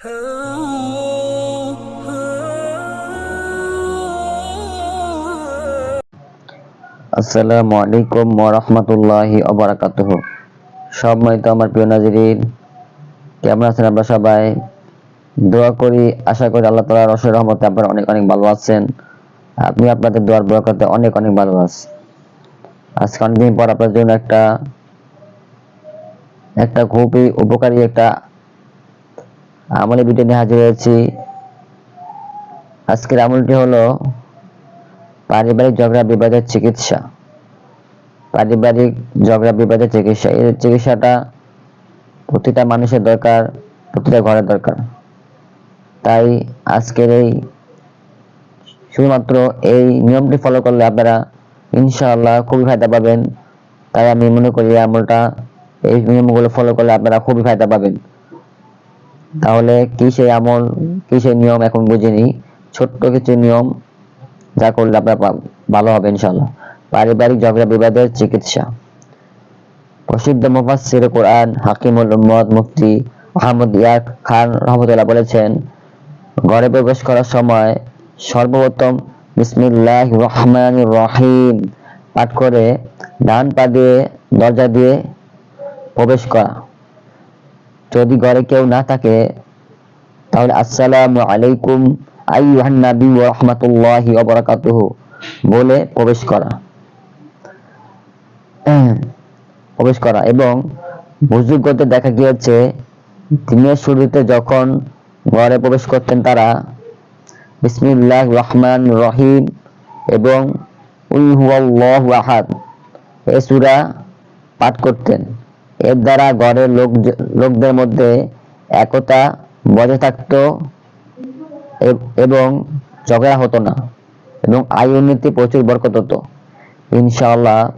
আসসালামু আলাইকুম ওরহমতুল্লাহি অবরাকাতুহ সম্মানিত আমার প্রিয় নাজরিন, কেমন আছেন আপনারা সবাই? দোয়া করি, আশা করি আল্লাহ তালার রসের রহমতে আপনারা অনেক অনেক ভালো আছেন। আপনি আপনাদের দোয়ার বরকতে অনেক অনেক ভালো আছেন। আজকে অনেকদিন পর আপনার জন্য একটা একটা খুবই উপকারী একটা আমলে ভিডিও নিয়ে হাজির হয়েছি আজকের আমলটি হলো পারিবারিক ঝগড়া, বিবাদের চিকিৎসা। পারিবারিক ঝগড়া, বিবাদের চিকিৎসা। এই চিকিৎসাটা প্রতিটা মানুষের দরকার, প্রতিটা ঘরের দরকার। তাই আজকের এই শুধুমাত্র এই নিয়মটি ফলো করলে আপনারা ইনশাআল্লাহ খুবই ফায়দা পাবেন। তাই আমি মনে করি আমলটা, এই নিয়মগুলো ফলো করলে আপনারা খুবই ফায়দা পাবেন। তাহলে কি সেই আমল কি সেই নিয়ম এখন বুঝিনি ছোট্ট কিছু নিয়ম যা করলে আপনার ভালো হবে ইনশাল্লাহ পারিবারিক ঝগড়া, বিবাদের চিকিৎসা। প্রসিদ্ধ মুফাসসির কোরআন হাকিমুল উম্মত মুফতি আহমদ ইয়াক খান রহমতুল্লাহ বলেছেন, ঘরে প্রবেশ করার সময় সর্বপ্রথম বিসমিল্লাহ রহমান রহিম পাঠ করে ডান পা দিয়ে দরজা দিয়ে প্রবেশ করা। যদি ঘরে কেউ না থাকে, তাহলে আসসালামু আলাইকুম আইয়ুহান নাবী রাহমাতুল্লাহি বলে প্রবেশ করা। প্রবেশ করা। এবং বুজুর্গদের দেখা গিয়েছে, দিনের শুরুতে যখন ঘরে প্রবেশ করতেন তারা বিসমিল্লাহ রহমান রহিম এবং উল হুয়াল্লাহু আহাদ, এই সূরা পাঠ করতেন। এর দ্বারা ঘরের লোক লোকদের মধ্যে একতা বজায় থাকতো এব- ঝগড়া হতো না এবং আয় উন্নতি প্রচুর বরকত হতো। ইনশাআল্লাহ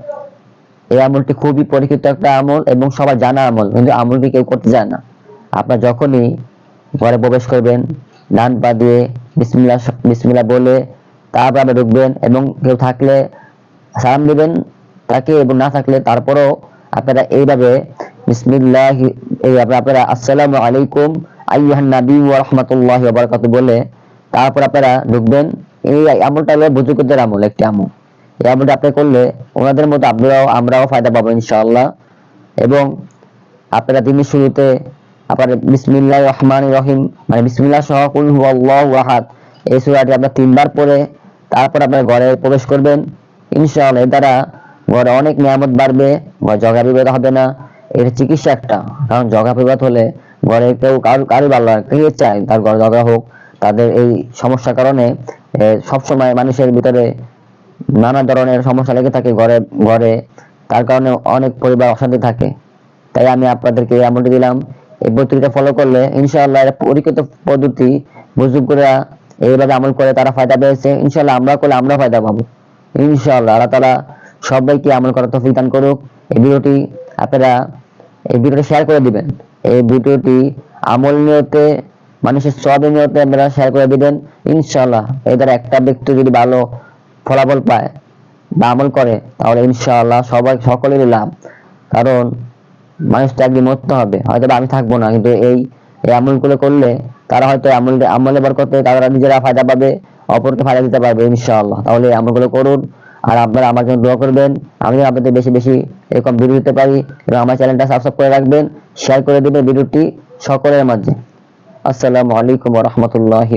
এই আমলটি খুবই পরীক্ষিত একটা আমল এবং সবাই জানা আমল, কিন্তু আমলটি কেউ করতে যায় না। আপনার যখনই ঘরে প্রবেশ করবেন, ডান পা দিয়ে বিসমিল্লাহ বিসমিল্লাহ বলে তারপর আপনি ঢুকবেন এবং কেউ থাকলে সালাম দিবেন, তাকে এবং না থাকলে তারপরও আপনারা এইভাবে বিসমিল্লাহ এই আপনারা আসসালামু আলাইকুম, আইয়ুহান নবী ওয়া রাহমাতুল্লাহি বারাকাতুহু বলে, তারপর আপনারা ঢুকবেন। এই আমলটা হলো বুজুর্গদের আমল, একটি আমল। এই আমলটা আপনি করলে ওনাদের মতো আপনারাও আমরাও ফায়দা পাবো ইনশাআল্লাহ। এবং আপনারা দিনের শুরুতে আপনার বিসমিল্লাহ রহমান রহিম মানে বিসমিল্লাহ সহ কুল হুয়াল্লাহু আহাদ, এই সূরাটি আপনারা তিনবার পড়ে, তারপর আপনার ঘরে প্রবেশ করবেন। ইনশাআল্লাহ দ্বারা ঘরে অনেক নিয়ামত বাড়বে ঘরে জগা বিবাদ হবে না। এটা চিকিৎসা একটা। কারণ জগা বিবাদ হলে ঘরে কেউ কারও কারও ভালো লাগে চায় তার ঘরে ঝগড়া হোক, তাদের এই সমস্যার কারণে সবসময় মানুষের ভিতরে নানা ধরনের সমস্যা লেগে থাকে ঘরে ঘরে। তার কারণে অনেক পরিবার অশান্তি থাকে। তাই আমি আপনাদেরকে এই আমলটি দিলাম। এই পদ্ধতিটা ফলো করলে ইনশাআল্লাহ পরীক্ষিত পদ্ধতি বুজুর্গরা এইভাবে আমল করে তারা ফায়দা পেয়েছে। ইনশাআল্লাহ আমরা করলে আমরা ফায়দা পাবো। ইনশাআল্লাহ আল্লাহ তাআলা সবাইকে আমল করার তৌফিক দান করুক। এই ভিডিওটি আপনারা এই ভিডিওটি শেয়ার করে দিবেন। এই ভিডিওটি আমল নিয়তে, মানুষের সব নিয়তে আপনারা শেয়ার করে দিবেন। ইনশাআল্লাহ, এই দ্বারা একটা ব্যক্তি যদি ভালো ফলাফল পায় বা আমল করে, তাহলে ইনশাআল্লাহ সবাই সকলেরই লাভ কারণ মানুষটা একদিন মরতে হবে। হয়তো আমি থাকব না, কিন্তু এই এই আমলগুলো করলে তারা হয়তো আমল, আমলে বরকতে তারা নিজেরা ফায়দা পাবে, অপরকে ফায়দা দিতে পারবে ইনশাআল্লাহ। তাহলে আমলগুলো করুন। আর আপনারা আমার জন্য দোয়া করবেন। আমি আপনাদের বেশি বেশি এরকম ভিডিও দিতে পারি এবং আমার চ্যানেলটা সাবস্ক্রাইব করে রাখবেন শেয়ার করে দিবেন ভিডিওটি সকলের মাঝে। আসসালামু আলাইকুম রাহমাতুল্লাহি